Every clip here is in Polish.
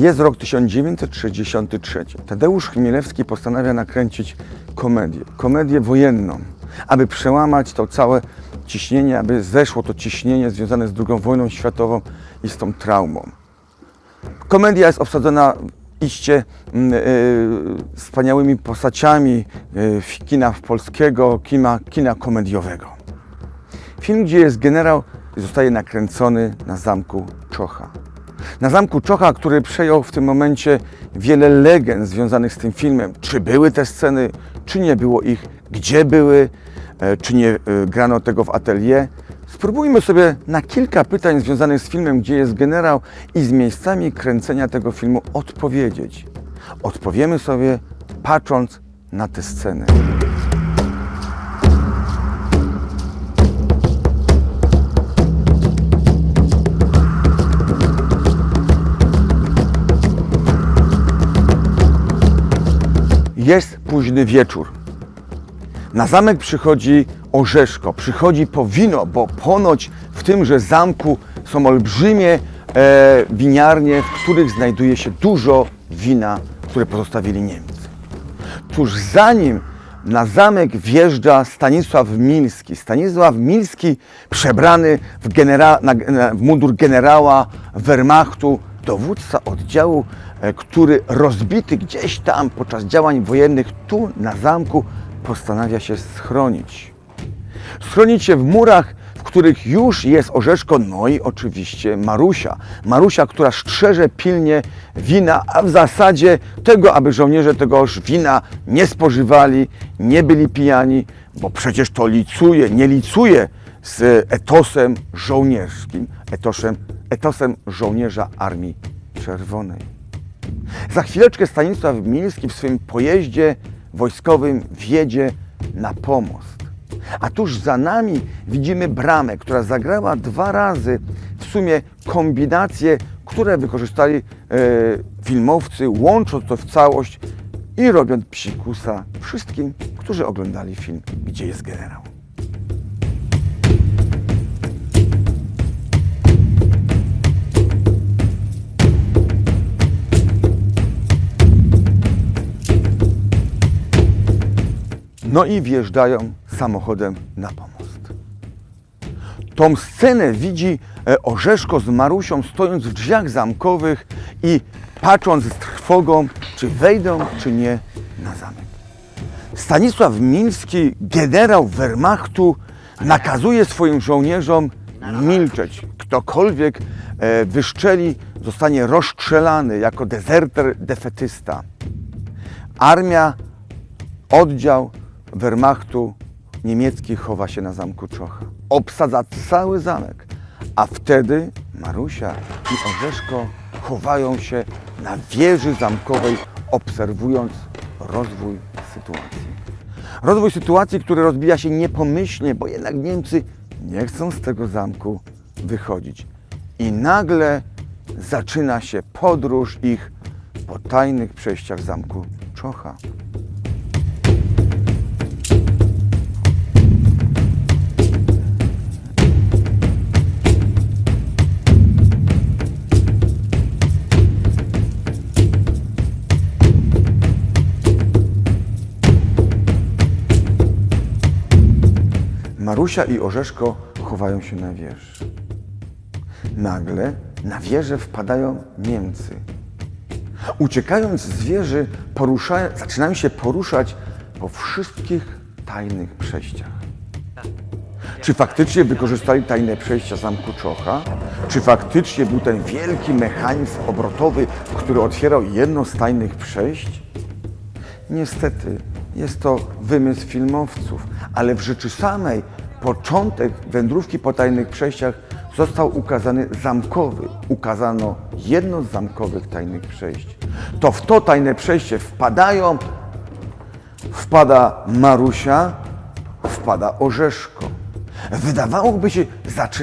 Jest rok 1963. Tadeusz Chmielewski postanawia nakręcić komedię, komedię wojenną, aby przełamać to całe ciśnienie, aby zeszło to ciśnienie związane z II wojną światową i z tą traumą. Komedia jest obsadzona iście e, wspaniałymi postaciami e, kina polskiego, kina, kina komediowego. Film, gdzie jest generał, zostaje nakręcony na zamku Czocha. Na zamku Czocha, który przejął w tym momencie wiele legend związanych z tym filmem. Czy były te sceny, czy nie było ich, gdzie były, e, czy nie e, grano tego w atelier. Spróbujmy sobie na kilka pytań związanych z filmem, gdzie jest generał i z miejscami kręcenia tego filmu odpowiedzieć. Odpowiemy sobie patrząc na te sceny. Jest późny wieczór. Na zamek przychodzi Orzeszko, przychodzi po wino, bo ponoć w tymże zamku są olbrzymie e, winiarnie, w których znajduje się dużo wina, które pozostawili Niemcy. Tuż zanim na zamek wjeżdża Stanisław Milski. Stanisław Milski przebrany w, genera- na, na, w mundur generała Wehrmachtu, dowódca oddziału, e, który rozbity gdzieś tam podczas działań wojennych tu na zamku postanawia się schronić. Schronić się w murach, w których już jest Orzeszko, no i oczywiście Marusia. Marusia, która strzeże pilnie wina, a w zasadzie tego, aby żołnierze tegoż wina nie spożywali, nie byli pijani, bo przecież to licuje, nie licuje z etosem żołnierskim, etosem, etosem żołnierza Armii Czerwonej. Za chwileczkę Stanisław Milski w swoim pojeździe wojskowym wjedzie na pomost. A tuż za nami widzimy bramę, która zagrała dwa razy w sumie kombinacje, które wykorzystali e, filmowcy, łącząc to w całość i robiąc psikusa wszystkim, którzy oglądali film Gdzie jest generał. No i wjeżdżają samochodem na pomost. Tą scenę widzi e, Orzeszko z Marusią stojąc w drzwiach zamkowych i patrząc z trwogą, czy wejdą, czy nie na zamek. Stanisław Milski, generał Wehrmachtu, nakazuje swoim żołnierzom milczeć. Ktokolwiek e, wyszczeli, zostanie rozstrzelany jako dezerter, defetysta. Armia oddział Wehrmachtu niemiecki chowa się na zamku Czocha. Obsadza cały zamek, a wtedy Marusia i Orzeszko chowają się na wieży zamkowej, obserwując rozwój sytuacji. Rozwój sytuacji, który rozbija się niepomyślnie, bo jednak Niemcy nie chcą z tego zamku wychodzić. I nagle zaczyna się podróż ich po tajnych przejściach zamku Czocha. Marusia i Orzeszko chowają się na wieży. Nagle na wieżę wpadają Niemcy. Uciekając z wieży, poruszają, zaczynają się poruszać po wszystkich tajnych przejściach. Czy faktycznie wykorzystali tajne przejścia zamku Czocha? Czy faktycznie był ten wielki mechanizm obrotowy, który otwierał jedno z tajnych przejść? Niestety, jest to wymysł filmowców, ale w rzeczy samej początek wędrówki po tajnych przejściach został ukazany zamkowy. Ukazano jedno z zamkowych tajnych przejść. To w to tajne przejście wpadają, wpada Marusia, wpada Orzeszko. Wydawałoby się,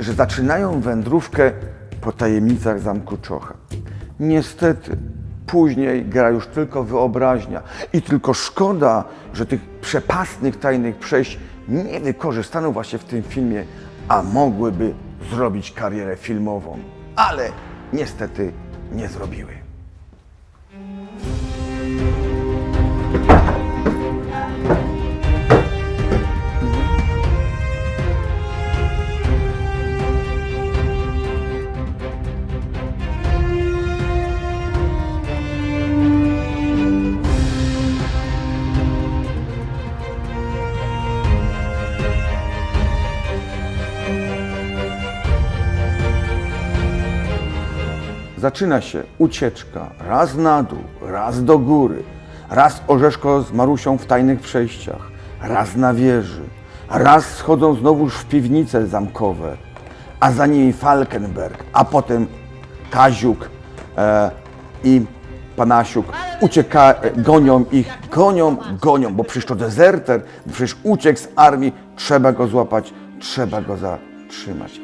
że zaczynają wędrówkę po tajemnicach zamku Czocha. Niestety, później gra już tylko wyobraźnia i tylko szkoda, że tych przepastnych tajnych przejść nie wykorzystano właśnie w tym filmie, a mogłyby zrobić karierę filmową, ale niestety nie zrobiły. Zaczyna się ucieczka raz na dół, raz do góry, raz Orzeszko z Marusią w tajnych przejściach, raz na wieży, raz schodzą znowuż w piwnice zamkowe, a za nimi Falkenberg, a potem Kaziuk e, i Panasiuk ucieka, gonią ich, gonią, gonią, bo przecież to dezerter, przecież uciekł z armii, trzeba go złapać, trzeba go zatrzymać.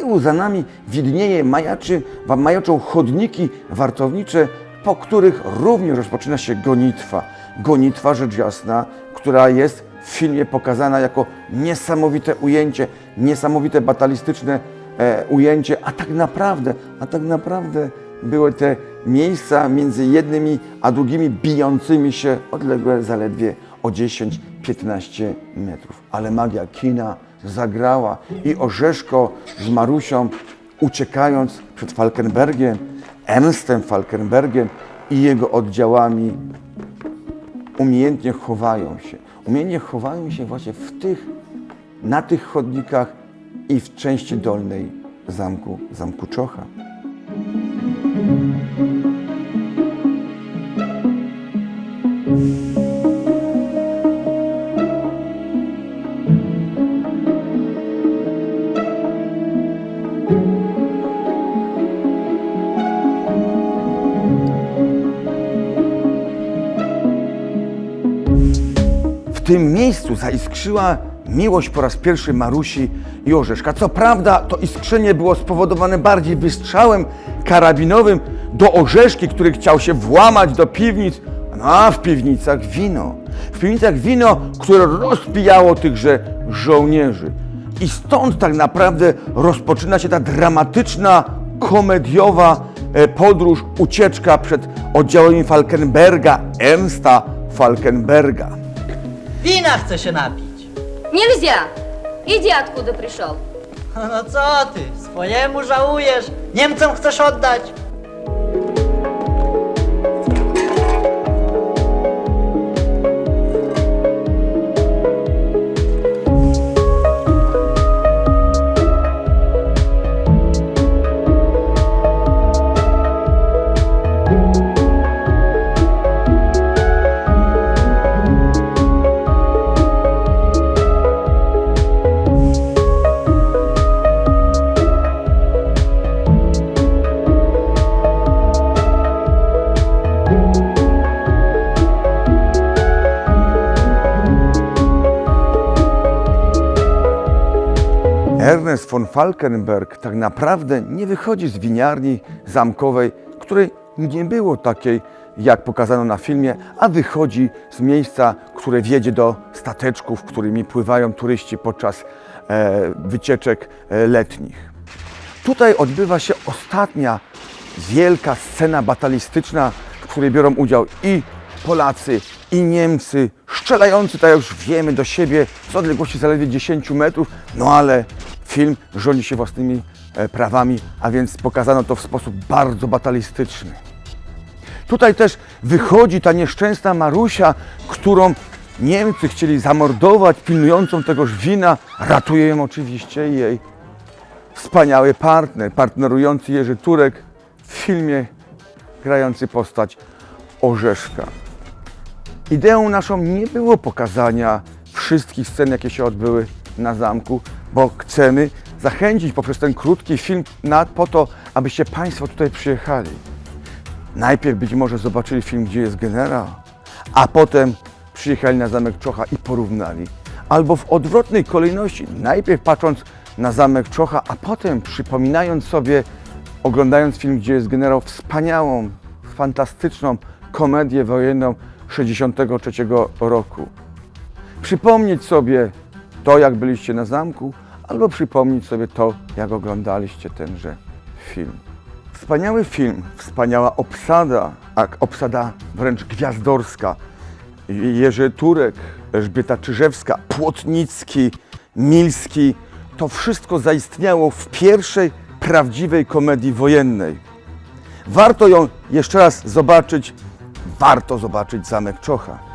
Tyłu za nami widnieje, majaczy, majaczą chodniki wartownicze, po których również rozpoczyna się gonitwa. Gonitwa, rzecz jasna, która jest w filmie pokazana jako niesamowite ujęcie, niesamowite batalistyczne e, ujęcie, a tak naprawdę, a tak naprawdę były te miejsca między jednymi a drugimi bijącymi się odległe zaledwie o 10-15 metrów. Ale magia kina zagrała i Orzeszko z Marusią uciekając przed Falkenbergiem, Ernstem Falkenbergiem i jego oddziałami umiejętnie chowają się. Umiejętnie chowają się właśnie w tych, na tych chodnikach i w części dolnej zamku, zamku Czocha. W tym miejscu zaiskrzyła miłość po raz pierwszy Marusi i Orzeszka. Co prawda, to iskrzenie było spowodowane bardziej wystrzałem karabinowym do Orzeszki, który chciał się włamać do piwnic, no a w piwnicach wino. W piwnicach wino, które rozpijało tychże żołnierzy. I stąd tak naprawdę rozpoczyna się ta dramatyczna, komediowa e, podróż, ucieczka przed oddziałami Falkenberga, Ernsta Falkenberga. Wina chce się napić. Нельзя! Иди, откуда пришел. No co ty, swojemu żałujesz, Niemcom chcesz oddać? Von Falkenberg tak naprawdę nie wychodzi z winiarni zamkowej, której nie było takiej, jak pokazano na filmie, a wychodzi z miejsca, które wiedzie do stateczków, którymi pływają turyści podczas e, wycieczek e, letnich. Tutaj odbywa się ostatnia wielka scena batalistyczna, w której biorą udział i Polacy, i Niemcy, strzelający, tak jak już wiemy, do siebie z odległości zaledwie 10 metrów, no ale film rządzi się własnymi e, prawami, a więc pokazano to w sposób bardzo batalistyczny. Tutaj też wychodzi ta nieszczęsna Marusia, którą Niemcy chcieli zamordować, pilnującą tegoż wina. Ratuje ją oczywiście jej wspaniały partner, partnerujący Jerzy Turek w filmie grający postać Orzeszka. Ideą naszą nie było pokazania wszystkich scen, jakie się odbyły na zamku, bo chcemy zachęcić poprzez ten krótki film na, po to, abyście Państwo tutaj przyjechali. Najpierw być może zobaczyli film, gdzie jest generał, a potem przyjechali na zamek Czocha i porównali. Albo w odwrotnej kolejności, najpierw patrząc na zamek Czocha, a potem przypominając sobie, oglądając film, gdzie jest generał, wspaniałą, fantastyczną komedię wojenną 63 roku. Przypomnieć sobie to, jak byliście na zamku, albo przypomnieć sobie to, jak oglądaliście tenże film. Wspaniały film, wspaniała obsada, a obsada wręcz gwiazdorska. Jerzy Turek, Elżbieta Czyżewska, Płotnicki, Milski. To wszystko zaistniało w pierwszej prawdziwej komedii wojennej. Warto ją jeszcze raz zobaczyć. Warto zobaczyć Zamek Czocha.